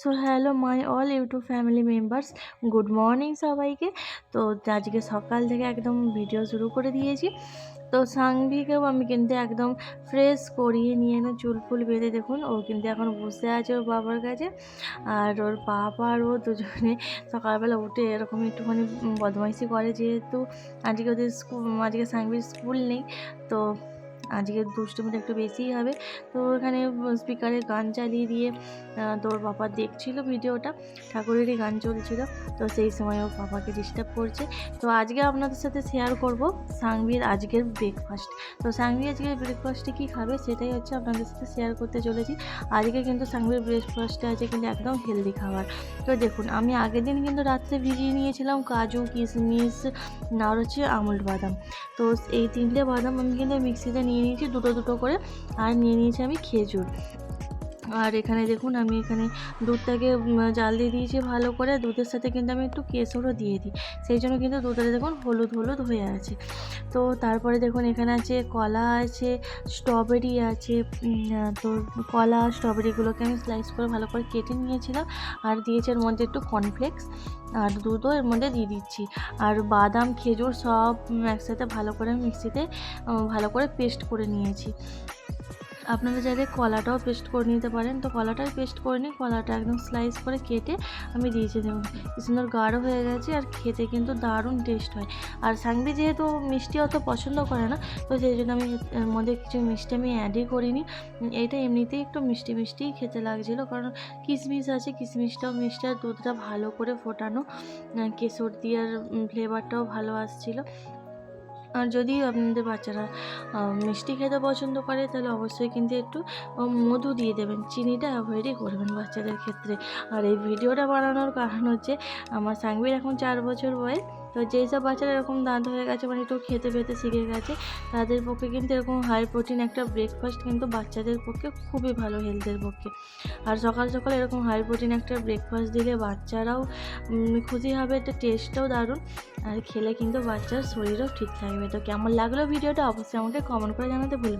So hello my all YouTube family members, good morning সবাইকে। তো আজকে সকাল থেকে একদম ভিডিও শুরু করে দিয়েছি। তো সাংভিকেও আমি কিন্তু একদম ফ্রেশ করিয়ে নিয়ে এনে চুল ফুল বেঁধে দেখুন, ও কিন্তু এখন বসে আছে ওর বাবার কাছে। আর ওর বাবা আর ও দুজনে সকালবেলা উঠে এরকম একটুখানি বদমাইশি করে যেহেতু আজকে ওদের স্কুল আজকে সাংভির স্কুল নেই, তো আজকে দুষ্টুমিটা একটু বেশিই হবে। তো এখানে স্পিকারে গান চালিয়ে দিয়ে তোর বাবা দেখছিল ভিডিওটা, ঠাকুরেরই গান চলছিল, তো সেই সময় ওর বাবাকে ডিস্টার্ব করছে। তো আজকে আপনাদের সাথে শেয়ার করব সাংবির আজকের ব্রেকফাস্ট তো সাংবি আজকের ব্রেকফাস্টে কী খাবে সেটাই হচ্ছে আপনাদের সাথে শেয়ার করতে চলেছি। আজকে কিন্তু সাংবির ব্রেকফাস্টে আছে কিন্তু একদম হেলদি খাবার। তো দেখুন, আমি আগের দিন কিন্তু রাত্রে ভিজিয়ে নিয়েছিলাম কাজু, কিশমিশ আর হচ্ছে আমুল বাদাম। তো এই তিনটে বাদাম আমি কিন্তু মিক্সিতে নিয়ে নিয়েছি দুটো দুটো করে। আর নিয়ে নিয়েছি আমি খেজুর। আর এখানে দেখুন, আমি এখানে দুধটাকে জাল দিয়ে দিয়েছি ভালো করে। দুধের সাথে কিন্তু আমি একটু কেশরও দিয়ে দিই। সেই জন্য কিন্তু দুধটা দেখুন হলুদ হলুদ হয়ে আছে। তো তারপরে দেখুন, এখানে আছে কলা, আছে স্ট্রবেরি, আছে তো কলা, স্ট্রবেরিগুলোকে আমি স্লাইস করে ভালো করে কেটে নিয়েছিলাম। আর দিয়েছি এর মধ্যে একটু কর্নফ্লেক্স আর দুধও এর মধ্যে দিয়ে দিচ্ছি। আর বাদাম, খেজুর সব একসাথে ভালো করে মিক্সিতে ভালো করে পেস্ট করে নিয়েছি। আপনারা চাইলে কলাটাও পেস্ট করে নিতে পারেন। তো কলাটাই পেস্ট করে নিই কলাটা একদম স্লাইস করে কেটে আমি দিয়েছি দেখুন, কি সুন্দর গাঢ় হয়ে গেছে আর খেতে কিন্তু দারুণ টেস্ট হয়। আর সাংবি যেহেতু মিষ্টি অত পছন্দ করে না, তো সেই জন্য আমি মধ্যে কিছু মিষ্টি আমি অ্যাডই করিনি। এইটা এমনিতেই একটু মিষ্টি মিষ্টিই খেতে লাগছিল কারণ কিশমিশ আছে, কিশমিশটাও মিষ্টি আর দুধটা ভালো করে ফোটানো কেশর দিয়ে আর ফ্লেভারটাও ভালো আসছিল। আর যদি আপনাদের বাচ্চারা মিষ্টি খেতে পছন্দ করে, তাহলে অবশ্যই কিন্তু একটু মধু দিয়ে দেবেন। চিনিটা অ্যাভয়েডই করবেন বাচ্চাদের ক্ষেত্রে। আর এই ভিডিওটা বানানোর কারণ হচ্ছে, আমার সাংবির এখন চার বছর বয়স। তো যেই সব বাচ্চারা এরকম দাঁত হয়ে গেছে মানে একটু খেতে পেতে শিখে গেছে, তাদের পক্ষে কিন্তু এরকম হাই প্রোটিন একটা ব্রেকফাস্ট কিন্তু বাচ্চাদের পক্ষে খুবই ভালো হেলথের পক্ষে আর সকাল সকাল এরকম হাই প্রোটিন একটা ব্রেকফাস্ট দিলে বাচ্চারাও খুশি হবে একটা টেস্টটাও দারুণ, আর খেলে কিন্তু বাচ্চার শরীরও ঠিক থাকবে তো কেমন লাগল ভিডিওটা অবশ্যই আমাকে কমেন্ট করে জানাতে ভুলবেন।